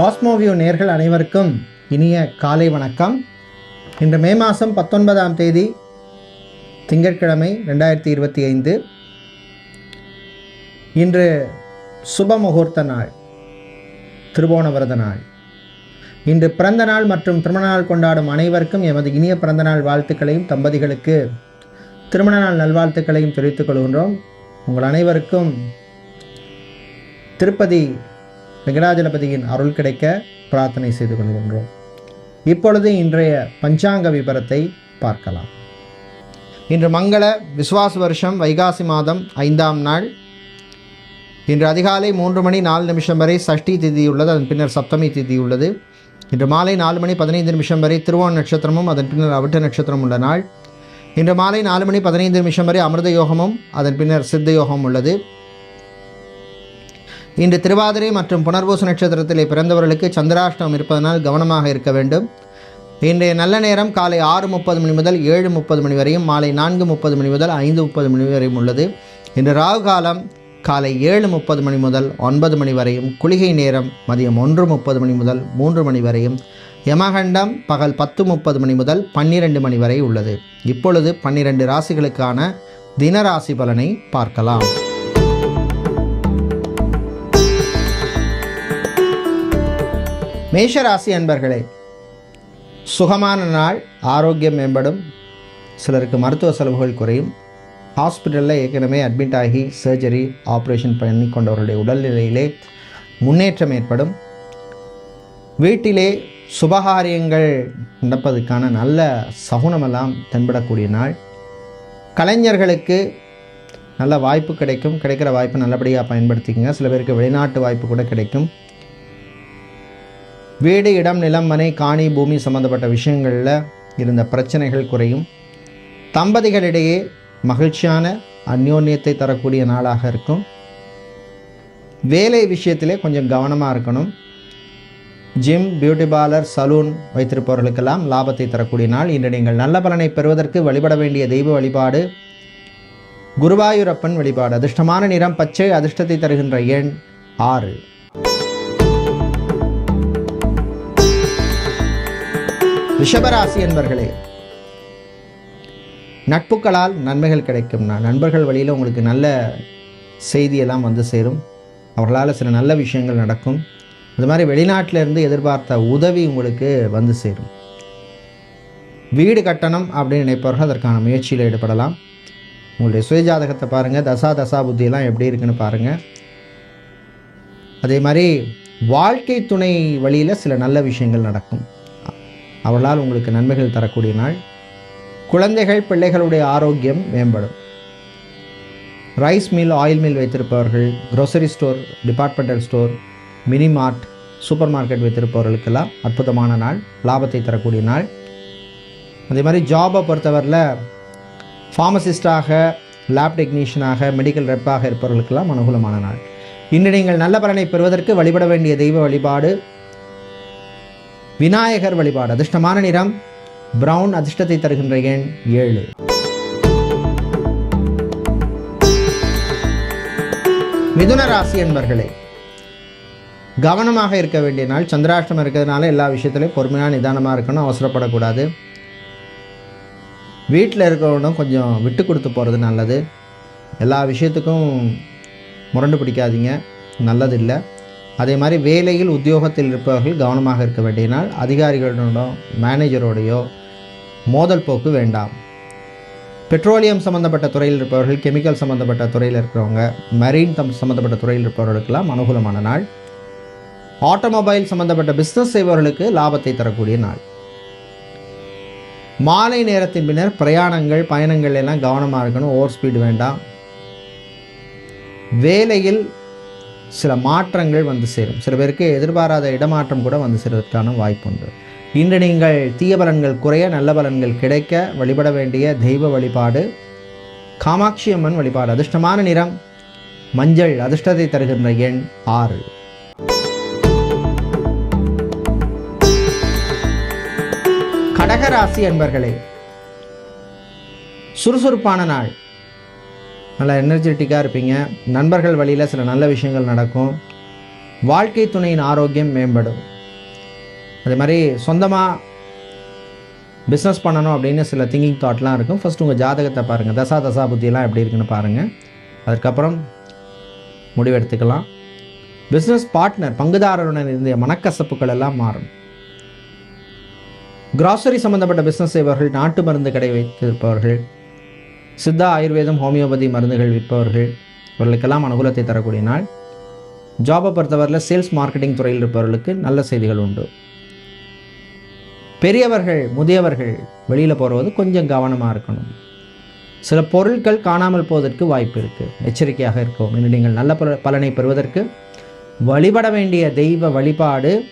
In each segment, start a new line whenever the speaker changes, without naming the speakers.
Cosmoview நேர்கள் அனைவருக்கும் இனிய காலை வணக்கம். இன்று மே மாதம் பத்தொன்பதாம் தேதி திங்கட்கிழமை ரெண்டாயிரத்தி இருபத்தி ஐந்து. இன்று சுப முகூர்த்த நாள் திருவோண விரத நாள். இன்று பிறந்த நாள் மற்றும் திருமண நாள் கொண்டாடும் அனைவருக்கும் எமது இனிய பிறந்த நாள் வாழ்த்துக்களையும் தம்பதிகளுக்கு திருமண நாள் நல்வாழ்த்துக்களையும் தெரிவித்துக் கொள்கின்றோம். உங்கள் அனைவருக்கும் திருப்பதி வெங்கடாஜலபதியின் அருள் கிடைக்க பிரார்த்தனை செய்து கொள்கின்றோம். இப்பொழுது இன்றைய பஞ்சாங்க விபரத்தை பார்க்கலாம். இன்று மங்கள விஸ்வாச வருஷம் வைகாசி மாதம் ஐந்தாம் நாள். இன்று அதிகாலை மூன்று மணி நாலு நிமிஷம் வரை சஷ்டி திதி உள்ளது அதன் பின்னர் சப்தமி திதி உள்ளது. இன்று மாலை நாலு மணி பதினைந்து நிமிஷம் வரை திருவோண நட்சத்திரமும் அதன் பின்னர் அவிட்ட நட்சத்திரம் உள்ள நாள். இன்று மாலை நாலு மணி பதினைந்து நிமிஷம் வரை அமிர்த யோகமும் அதன் பின்னர் சித்த யோகம் உள்ளது. இன்று திருவாதிரை மற்றும் புனர்பூச நட்சத்திரத்திலே பிறந்தவர்களுக்கு சந்திராஷ்டமம் இருப்பதனால் கவனமாக இருக்க வேண்டும். இன்றைய நல்ல நேரம் காலை ஆறு முப்பது மணி முதல் ஏழு முப்பது மணி வரையும் மாலை நான்கு முப்பது மணி முதல் ஐந்து முப்பது மணி வரையும் உள்ளது. இன்று ராகு காலம் காலை ஏழு முப்பது மணி முதல் ஒன்பது மணி வரையும் குளிகை நேரம் மதியம் ஒன்று முப்பது மணி முதல் மூன்று மணி வரையும் யமகண்டம் பகல் பத்து முப்பது மணி முதல் பன்னிரண்டு மணி வரை உள்ளது. இப்பொழுது பன்னிரண்டு ராசிகளுக்கான தினராசி பலனை பார்க்கலாம். மேஷராசி அன்பர்களே சுகமான நாள் ஆரோக்கியம் மேம்படும் சிலருக்கு மருத்துவ செலவுகள் குறையும். ஹாஸ்பிட்டலில் ஏற்கனவே அட்மிட் ஆகி சர்ஜரி ஆப்ரேஷன் பண்ணி கொண்டவருடைய உடல்நிலையிலே முன்னேற்றம் ஏற்படும். வீட்டிலே சுபகாரியங்கள் நடப்பதற்கான நல்ல சகுனமெல்லாம் தென்படக்கூடிய நாள். கலைஞர்களுக்கு நல்ல வாய்ப்பு கிடைக்கும். கிடைக்கிற வாய்ப்பை நல்லபடியாக பயன்படுத்திக்கங்க. சில பேருக்கு வெளிநாட்டு வாய்ப்பு கூட கிடைக்கும். வீடு இடம் நிலம் மனை காணி பூமி சம்பந்தப்பட்ட விஷயங்களில் இருந்த பிரச்சனைகள் குறையும். தம்பதிகளிடையே மகிழ்ச்சியான அந்யோன்யத்தை தரக்கூடிய நாளாக இருக்கும். வேலை விஷயத்திலே கொஞ்சம் கவனமாக இருக்கணும். ஜிம் பியூட்டி பார்லர் சலூன் வைத்திருப்பவர்களுக்கெல்லாம் லாபத்தை தரக்கூடிய நாள். இன்று நீங்கள் நல்ல பலனை பெறுவதற்கு வழிபட வேண்டிய தெய்வ வழிபாடு குருவாயூரப்பன் வழிபாடு. அதிர்ஷ்டமான நிறம் பச்சை அதிர்ஷ்டத்தை தருகின்ற எண் ஆறு. ரிஷபராசி என்பர்களே நட்புகளால் நன்மைகள் கிடைக்கும் நண்பர்கள் வழியில் உங்களுக்கு நல்ல செய்தியெல்லாம் வந்து சேரும். அவர்களால் சில நல்ல விஷயங்கள் நடக்கும். அது மாதிரி வெளிநாட்டிலிருந்து எதிர்பார்த்த உதவி உங்களுக்கு வந்து சேரும். வீடு கட்டணம் அப்படின்னு நினைப்பவர்கள் அதற்கான முயற்சியில் ஈடுபடலாம். உங்களுடைய சுயஜாதகத்தை பாருங்கள் தசா தசா புத்தியெல்லாம் எப்படி இருக்குன்னு பாருங்கள் அதே மாதிரி வாழ்க்கை துணை வழியில் சில நல்ல விஷயங்கள் நடக்கும். அவளால் உங்களுக்கு நன்மைகள் தரக்கூடிய நாள். குழந்தைகள் பிள்ளைகளுடைய ஆரோக்கியம் மேம்படும். ரைஸ் மில் ஆயில் மில் வைத்திருப்பவர்கள் grocery store departmental store mini mart supermarket வைத்திருப்பவர்களுக்கெல்லாம் அற்புதமான நாள் லாபத்தை தரக்கூடிய நாள். அதே மாதிரி ஜாபை பொறுத்தவரையில் ஃபார்மசிஸ்டாக லேப் டெக்னீஷியனாக மெடிக்கல் ரெப்பாக இருப்பவர்களுக்கெல்லாம் அனுகூலமான நாள். இன்று நீங்கள் நல்ல பலனை பெறுவதற்கு வழிபட வேண்டிய தெய்வ வழிபாடு விநாயகர் வழிபாடு. அதிர்ஷ்டமான நிறம் பிரவுன் அதிர்ஷ்டத்தை தருகின்ற எண் ஏழு. மிதுன ராசி என்பர்களே கவனமாக இருக்க வேண்டிய நாள். சந்திராஷ்டமம் இருக்கிறதுனால எல்லா விஷயத்துலையும் பொறுமையாக நிதானமாக இருக்கணும் அவசரப்படக்கூடாது. வீட்டில் இருக்கிறவனும் கொஞ்சம் விட்டு கொடுத்து போகிறது நல்லது. எல்லா விஷயத்துக்கும் முரண்டு பிடிக்காதீங்க. நல்லதில்லை. அதே மாதிரி வேலையில் உத்தியோகத்தில் இருப்பவர்கள் கவனமாக இருக்க வேண்டிய நாள் அதிகாரிகளோட மேனேஜரோடையோ மோதல் போக்கு வேண்டாம். பெட்ரோலியம் சம்மந்தப்பட்ட துறையில் இருப்பவர்கள் கெமிக்கல் சம்மந்தப்பட்ட துறையில் இருக்கிறவங்க மெரீன் தம் சம்மந்தப்பட்ட துறையில் இருப்பவர்களுக்கெல்லாம் அனுகூலமான நாள். ஆட்டோமொபைல் சம்மந்தப்பட்ட பிஸ்னஸ் செய்பவர்களுக்கு லாபத்தை தரக்கூடிய நாள். மாலை நேரத்தின் பின்னர் பிரயாணங்கள் பயணங்கள் எல்லாம் கவனமாக இருக்கணும். ஓவர் ஸ்பீடு வேண்டாம். வேலையில் சில மாற்றங்கள் வந்து சேரும். சில பேருக்கு எதிர்பாராத இடமாற்றம் கூட வந்து சேர்வதற்கான வாய்ப்பு உண்டு இன்று நீங்கள் தீய பலன்கள் குறைய நல்ல பலன்கள் கிடைக்க வழிபட வேண்டிய தெய்வ வழிபாடு காமாட்சி அம்மன் வழிபாடு அதிர்ஷ்டமான நிறம் மஞ்சள் அதிர்ஷ்டத்தை தருகின்ற எண் ஆறு. கடகராசி அன்பர்களே சுறுசுறுப்பான நாள். நல்லா எனர்ஜெட்டிக்காக இருப்பீங்க. நண்பர்கள் வழியில் சில நல்ல விஷயங்கள் நடக்கும். வாழ்க்கை துணையின் ஆரோக்கியம் மேம்படும். அதே மாதிரி சொந்தமாக பிஸ்னஸ் பண்ணணும் அப்படின்னு சில திங்கிங் தாட்லாம் இருக்கும். ஃபஸ்ட் உங்கள் ஜாதகத்தை பாருங்கள் தசா தசா புத்தியெல்லாம் எப்படி இருக்குன்னு பாருங்கள் அதுக்கப்புறம் முடிவெடுத்துக்கலாம் பிஸ்னஸ் பார்ட்னர் பங்குதாரருடன் இருந்த மனக்கசப்புகள் எல்லாம் மாறும். கிராசரி சம்மந்தப்பட்ட பிஸ்னஸ் செய்பவர்கள் நாட்டு மருந்து கடை வைத்திருப்பவர்கள் சித்தா ஆயுர்வேதம் ஹோமியோபதி மருந்துகள் விற்பவர்கள். இவர்களுக்கெல்லாம் அனுகூலத்தை தரக்கூடிய நாள். ஜாபை பொறுத்தவரையில் சேல்ஸ் மார்க்கெட்டிங் துறையில் இருப்பவர்களுக்கு நல்ல செய்திகள் உண்டு. பெரியவர்கள் முதியவர்கள் வெளியில் போகிறது கொஞ்சம் கவனமாக இருக்கணும். சில பொருட்கள் காணாமல் போவதற்கு வாய்ப்பு இருக்குது எச்சரிக்கையாக இருக்கும் இன்று நீங்கள் நல்ல பல- பலனை பெறுவதற்கு வழிபட வேண்டிய தெய்வ வழிபாடு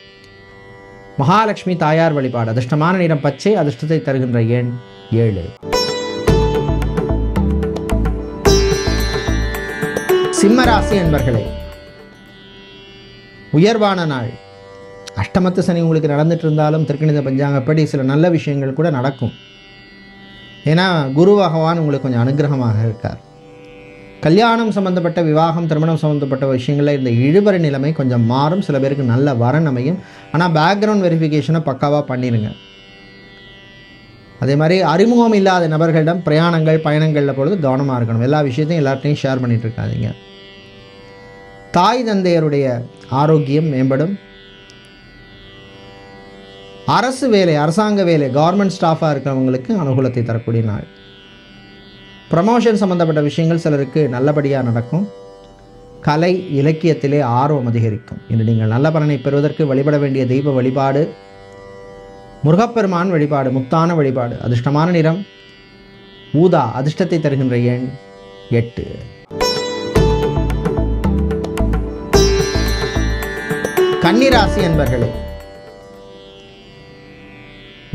மகாலட்சுமி தாயார் வழிபாடு அதிர்ஷ்டமான நிறம் பச்சை அதிர்ஷ்டத்தை தருகின்ற எண் ஏழு. சிம்மராசி என்பர்களே உயர்வான நாள். அஷ்டமத்து சனி உங்களுக்கு நடந்துட்டு இருந்தாலும் திருக்கணித பஞ்சாங்கப்படி சில நல்ல விஷயங்கள் கூட நடக்கும். ஏன்னா குரு பகவான் உங்களுக்கு கொஞ்சம் அனுகிரகமாக இருக்கார். கல்யாணம் சம்பந்தப்பட்ட விவாகம் திருமணம் சம்பந்தப்பட்ட விஷயங்களில் இந்த இழுபறி நிலைமை கொஞ்சம் மாறும். சில பேருக்கு நல்ல வரன் அமையும். ஆனால் பேக்ரவுண்ட் வெரிஃபிகேஷனை பக்காவாக பண்ணிடுங்க அதே மாதிரி அறிமுகம் இல்லாத நபர்களிடம் பிரயாணங்கள் பயணங்களில் பொழுது கவனமாக இருக்கணும். எல்லா விஷயத்தையும் எல்லார்ட்டையும் ஷேர் பண்ணிகிட்டு இருக்காதீங்க. தாய் தந்தையருடைய ஆரோக்கியம் மேம்படும். அரசு வேலை அரசாங்க வேலை கவர்மெண்ட் ஸ்டாஃபாக இருக்கிறவங்களுக்கு அனுகூலத்தை தரக்கூடிய நாள். ப்ரமோஷன் சம்மந்தப்பட்ட விஷயங்கள் சிலருக்கு நல்லபடியாக நடக்கும். கலை இலக்கியத்திலே ஆர்வம் அதிகரிக்கும். இன்று நீங்கள் நல்ல பலனை பெறுவதற்கு வழிபட வேண்டிய தெய்வ வழிபாடு முருகப்பெருமான் வழிபாடு முத்தான வழிபாடு அதிர்ஷ்டமான நிறம் ஊதா அதிர்ஷ்டத்தை தருகின்ற எண் எட்டு. கன்னிராசி என்பர்களே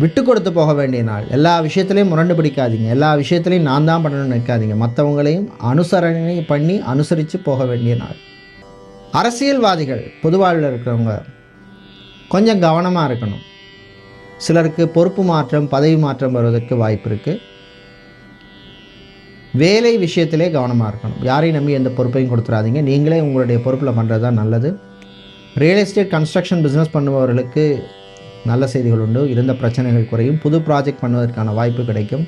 விட்டு கொடுத்து போக வேண்டிய நாள். எல்லா விஷயத்துலையும் முரண்டு பிடிக்காதீங்க. எல்லா விஷயத்துலையும் நான் தான் பண்ணணும்னு நிற்காதீங்க மற்றவங்களையும் அனுசரணை பண்ணி அனுசரித்து போக வேண்டிய நாள். அரசியல்வாதிகள் பொதுவாழ்வில் இருக்கிறவங்க கொஞ்சம் கவனமாக இருக்கணும். சிலருக்கு பொறுப்பு மாற்றம் பதவி மாற்றம் வருவதற்கு வாய்ப்பு இருக்குது வேலை விஷயத்திலே கவனமாக இருக்கணும். யாரையும் நம்பி எந்த பொறுப்பையும் கொடுத்துறாதீங்க. நீங்களே உங்களுடைய பொறுப்பில் பண்ணுறது தான் நல்லது. ரியல் எஸ்டேட் கன்ஸ்ட்ரக்ஷன் பிஸ்னஸ் பண்ணுபவர்களுக்கு நல்ல செய்திகள் உண்டு. இருந்த பிரச்சனைகள் குறையும். புது ப்ராஜெக்ட் பண்ணுவதற்கான வாய்ப்பு கிடைக்கும்.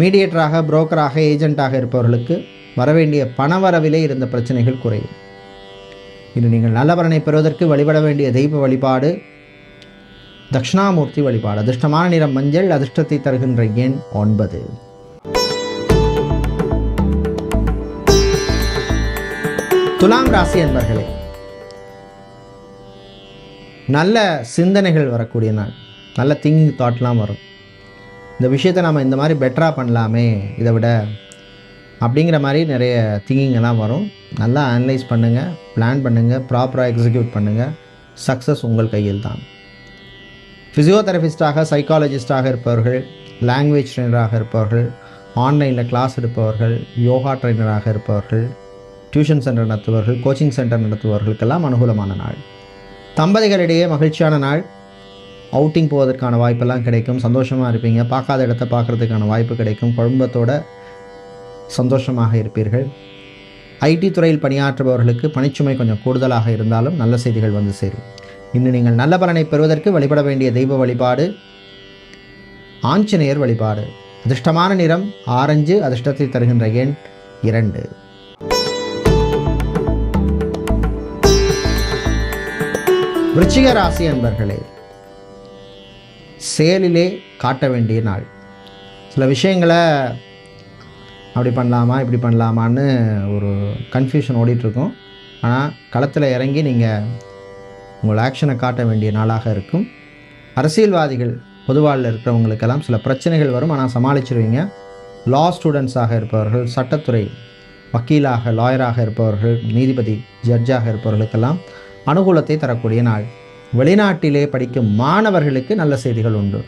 மீடியேட்டராக புரோக்கராக ஏஜென்ட்டாக இருப்பவர்களுக்கு வரவேண்டிய பணவரவிலே இருந்த பிரச்சனைகள் குறையும். இன்று நீங்கள் நல்ல பலனை பெறுவதற்கு வழிபட வேண்டிய தெய்வ வழிபாடு தட்சிணாமூர்த்தி வழிபாடு அதிர்ஷ்டமான நிறம் மஞ்சள் அதிர்ஷ்டத்தை தருகின்ற எண் ஒன்பது. துலாம் ராசி என்பர்களே நல்ல சிந்தனைகள் வரக்கூடிய நாள். நல்ல திங்கிங் தாட்லாம் வரும். இந்த விஷயத்தை நம்ம இந்த மாதிரி பெட்டராக பண்ணலாமே இதை விட அப்படிங்கிற மாதிரி நிறைய திங்கிங் எல்லாம் வரும். நல்லா அனலைஸ் பண்ணுங்கள் பிளான் பண்ணுங்கள் ப்ராப்பராக எக்ஸிக்யூட் பண்ணுங்கள் சக்ஸஸ் உங்கள் கையில் தான். ஃபிசியோதெரபிஸ்டாக சைக்காலஜிஸ்டாக இருப்பவர்கள் லாங்குவேஜ் ட்ரெயினராக இருப்பவர்கள் ஆன்லைனில் கிளாஸ் எடுப்பவர்கள் யோகா ட்ரெயினராக இருப்பவர்கள் டியூஷன் சென்டர் நடத்துபவர்கள் கோச்சிங் சென்டர் நடத்துபவர்களுக்கெல்லாம் அனுகூலமான நாள். தம்பதிகளிடையே மகிழ்ச்சியான நாள். அவுட்டிங் போவதற்கான வாய்ப்பெல்லாம் கிடைக்கும். சந்தோஷமாக இருப்பீங்க. பார்க்காத இடத்த பார்க்குறதுக்கான வாய்ப்பு கிடைக்கும். குடும்பத்தோட சந்தோஷமாக இருப்பீர்கள். ஐடி துறையில் பணியாற்றுபவர்களுக்கு பணிச்சுமை கொஞ்சம் கூடுதலாக இருந்தாலும் நல்ல செய்திகள் வந்து சேரும். இன்று நீங்கள் நல்ல பலனை பெறுவதற்கு வழிபட வேண்டிய தெய்வ வழிபாடு ஆஞ்சநேயர் வழிபாடு. அதிர்ஷ்டமான நிறம் ஆரஞ்சு அதிர்ஷ்டத்தை தருகின்ற எண் இரண்டு. விருச்சிக ராசி அன்பர்களே செயலிலே காட்ட வேண்டிய நாள். சில விஷயங்களை அப்படி பண்ணலாமா இப்படி பண்ணலாமான்னு ஒரு கன்ஃபியூஷன் ஓடிட்டுருக்கும். ஆனால் களத்தில் இறங்கி நீங்கள் உங்கள் ஆக்ஷனை காட்ட வேண்டிய நாளாக இருக்கும். அரசியல்வாதிகள் பொதுவாளில் இருக்கிறவங்களுக்கெல்லாம் சில பிரச்சனைகள் வரும். ஆனால் சமாளிச்சிருவீங்க. லா ஸ்டூடெண்ட்ஸாக இருப்பவர்கள் சட்டத்துறை வக்கீலாக லாயராக இருப்பவர்கள் நீதிபதி ஜட்ஜாக இருப்பவர்களுக்கெல்லாம் அனுகூலத்தை தரக்கூடிய நாள். வெளிநாட்டிலே படிக்கும் மாணவர்களுக்கு நல்ல செய்திகள் உண்டு.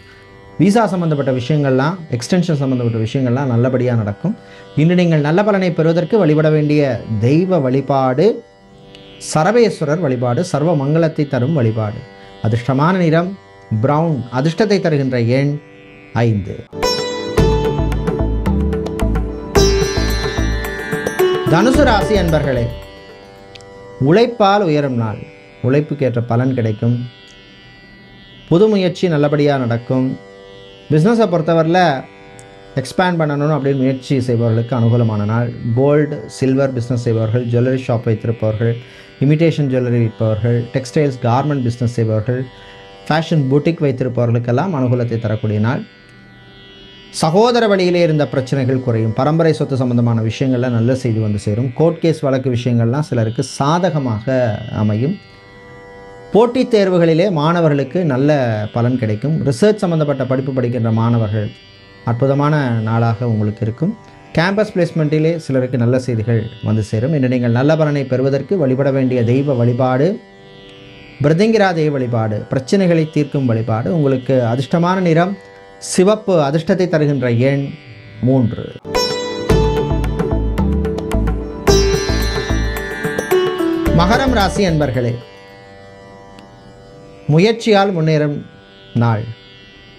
விசா சம்மந்தப்பட்ட விஷயங்கள்லாம் எக்ஸ்டென்ஷன் சம்மந்தப்பட்ட விஷயங்கள்லாம் நல்லபடியாக நடக்கும். இன்று நீங்கள் நல்ல பலனை பெறுவதற்கு வழிபட வேண்டிய தெய்வ வழிபாடு சரவேஸ்வரர் வழிபாடு சர்வ மங்களத்தை தரும் வழிபாடு. அதிர்ஷ்டமான நிறம் பிரவுன் அதிர்ஷ்டத்தை தருகின்ற எண் ஐந்து. தனுசு ராசி அன்பர்களே உழைப்பால் உயரும் நாள். உழைப்புக்கேற்ற பலன் கிடைக்கும். புது முயற்சி நல்லபடியாக நடக்கும். பிஸ்னஸை பொறுத்தவரையில் எக்ஸ்பேண்ட் பண்ணணும் அப்படின்னு முயற்சி செய்பவர்களுக்கு அனுகூலமான நாள். கோல்டு சில்வர் பிஸ்னஸ் செய்பவர்கள் ஜுவல்லரி ஷாப் வைத்திருப்பவர்கள் இமிடேஷன் ஜுவல்லரி விற்பவர்கள் டெக்ஸ்டைல்ஸ் கார்மெண்ட் பிஸ்னஸ் செய்பவர்கள் ஃபேஷன் புட்டிக் வைத்திருப்பவர்களுக்கெல்லாம் அனுகூலத்தை தரக்கூடிய நாள். சகோதர வழியிலே இருந்த பிரச்சனைகள் குறையும். பரம்பரை சொத்து சம்பந்தமான விஷயங்கள்லாம் நல்ல செய்தி வந்து சேரும். கோர்ட் கேஸ் வழக்கு விஷயங்கள்லாம் சிலருக்கு சாதகமாக அமையும். போட்டித் தேர்வுகளிலே மாணவர்களுக்கு நல்ல பலன் கிடைக்கும். ரிசர்ச் சம்மந்தப்பட்ட படிப்பு படிக்கின்ற மாணவர்கள் அற்புதமான நாளாக உங்களுக்கு இருக்கும். கேம்பஸ் பிளேஸ்மெண்ட்டிலே சிலருக்கு நல்ல செய்திகள் வந்து சேரும். இன்று நீங்கள் நல்ல பலனை பெறுவதற்கு வழிபட வேண்டிய தெய்வ வழிபாடு பிரதிங்கிரா தெய்வ வழிபாடு பிரச்சனைகளை தீர்க்கும் வழிபாடு உங்களுக்கு அதிர்ஷ்டமான நிறம் சிவப்பு அதிர்ஷ்டத்தை தருகின்ற எண் மூன்று. மகரம் ராசி அன்பர்களே முயற்சியால் முன்னேறும் நாள்.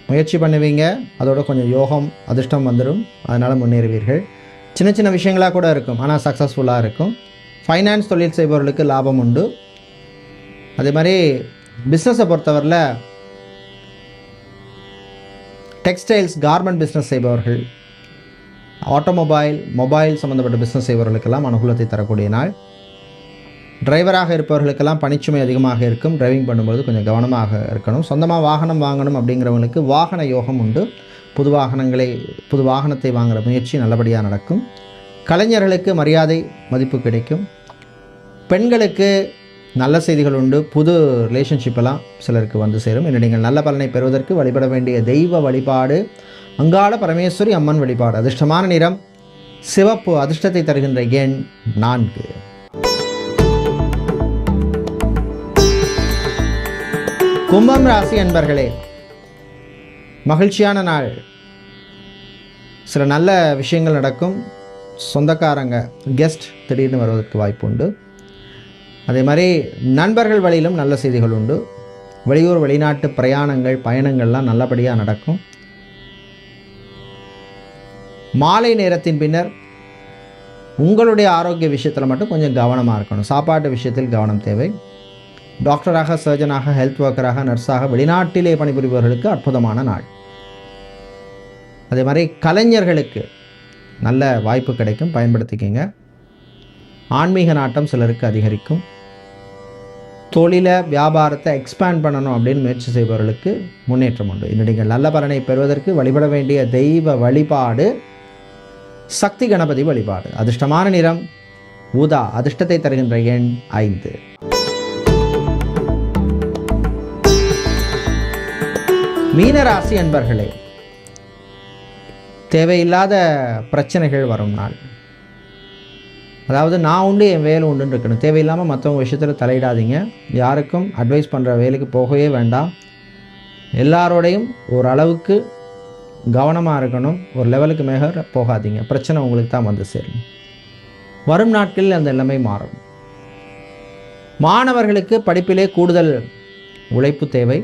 முயற்சி பண்ணுவீங்க அதோட கொஞ்சம் யோகம் அதிர்ஷ்டம் வந்துடும் அதனால் முன்னேறுவீர்கள். சின்ன சின்ன விஷயங்களாக கூட இருக்கும் ஆனால் சக்ஸஸ்ஃபுல்லாக இருக்கும். ஃபைனான்ஸ் தொழில் செய்பவர்களுக்கு லாபம் உண்டு. அதே மாதிரி பிஸ்னஸை பொறுத்தவரையில் டெக்ஸ்டைல்ஸ் கார்மெண்ட் பிஸ்னஸ் செய்பவர்கள் ஆட்டோமொபைல் மொபைல் சம்மந்தப்பட்ட பிஸ்னஸ் செய்பவர்களுக்கெல்லாம் அனுகூலத்தை தரக்கூடிய நாள். டிரைவராக இருப்பவர்களுக்கெல்லாம் பணிச்சுமை அதிகமாக இருக்கும். டிரைவிங் பண்ணும்போது கொஞ்சம் கவனமாக இருக்கணும். சொந்தமாக வாகனம் வாங்கணும் அப்படிங்கிறவங்களுக்கு வாகன யோகம் உண்டு. புது வாகனங்களை புது வாகனத்தை வாங்குகிற முயற்சி நல்லபடியாக நடக்கும். கலைஞர்களுக்கு மரியாதை மதிப்பு கிடைக்கும். பெண்களுக்கு நல்ல செய்திகள் உண்டு. புது ரிலேஷன்ஷிப் எல்லாம் சிலருக்கு வந்து சேரும். இன்று நீங்கள் நல்ல பலனை பெறுவதற்கு வழிபட வேண்டிய தெய்வ வழிபாடு அங்காள பரமேஸ்வரி அம்மன் வழிபாடு. அதிர்ஷ்டமான நிறம் சிவப்பு அதிர்ஷ்டத்தை தருகின்ற எண் நான்கு. கும்பம் ராசி அன்பர்களே மகிழ்ச்சியான நாள். சில நல்ல விஷயங்கள் நடக்கும். சொந்தக்காரங்க கெஸ்ட் திடீர்னு வருவதற்கு வாய்ப்பு உண்டு அதே மாதிரி நண்பர்கள் வழியிலும் நல்ல செய்திகள் உண்டு. வெளியூர் வெளிநாட்டு பிரயாணங்கள் பயணங்கள்லாம் நல்லபடியாக நடக்கும். மாலை நேரத்தின் பின்னர் உங்களுடைய ஆரோக்கிய விஷயத்தில் மட்டும் கொஞ்சம் கவனமாக இருக்கணும். சாப்பாட்டு விஷயத்தில் கவனம் தேவை. டாக்டராக சர்ஜனாக ஹெல்த் ஒர்க்கராக நர்ஸாக வெளிநாட்டிலே பணிபுரிபவர்களுக்கு அற்புதமான நாள். அதே மாதிரி கலைஞர்களுக்கு நல்ல வாய்ப்பு கிடைக்கும். பயன்படுத்திக்கிங்க. ஆன்மீக நாட்டம் சிலருக்கு அதிகரிக்கும். தொழிலை வியாபாரத்தை எக்ஸ்பேண்ட் பண்ணணும் அப்படின்னு முயற்சி செய்பவர்களுக்கு முன்னேற்றம் உண்டு. இன்று நீங்கள் நல்ல பலனை பெறுவதற்கு வழிபட வேண்டிய தெய்வ வழிபாடு சக்தி கணபதி வழிபாடு. அதிர்ஷ்டமான நிறம் ஊதா அதிர்ஷ்டத்தை தருகின்ற எண் ஐந்து. மீனராசி அன்பர்களே தேவையில்லாத பிரச்சனைகள் வரும் நாள். அதாவது நான் உண்டு என் வேலை உண்டுன்னு இருக்கணும். தேவையில்லாமல் மற்றவங்க விஷயத்தில் தலையிடாதீங்க. யாருக்கும் அட்வைஸ் பண்ணுற வேலைக்கு போகவே வேண்டாம். எல்லாரோடையும் ஓரளவுக்கு கவனமாக இருக்கணும். ஒரு லெவலுக்கு மேக போகாதீங்க. பிரச்சனை உங்களுக்கு தான் வந்து சேரும். வரும் நாட்களில் அந்த எல்லாமே மாறும். மாணவர்களுக்கு படிப்பிலே கூடுதல் உழைப்பு தேவை.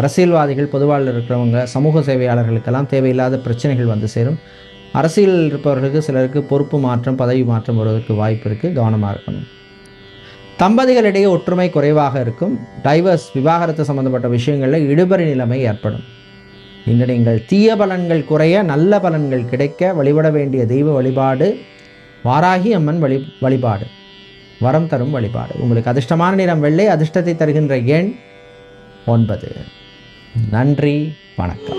அரசியல்வாதிகள் பொதுவாழ்வில் இருக்கிறவங்க சமூக சேவையாளர்களுக்கெல்லாம் தேவையில்லாத பிரச்சனைகள் வந்து சேரும். அரசியல் இருப்பவர்களுக்கு சிலருக்கு பொறுப்பு மாற்றம் பதவி மாற்றம் வருவதற்கு வாய்ப்பு இருக்குது கவனமாக இருக்கணும். தம்பதிகளிடையே ஒற்றுமை குறைவாக இருக்கும். டைவர்ஸ் விவாகரத்து சம்பந்தப்பட்ட விஷயங்களில் இடுபறி நிலைமை ஏற்படும். இன்று நீங்கள் தீய பலன்கள் குறைய நல்ல பலன்கள் கிடைக்க வழிபட வேண்டிய தெய்வ வழிபாடு வாராகி அம்மன் வழி வழிபாடு வரம் தரும் வழிபாடு. உங்களுக்கு அதிர்ஷ்டமான நிறம் வெள்ளை அதிர்ஷ்டத்தை தருகின்ற எண் ஒன்பது. நன்றி வணக்கம்.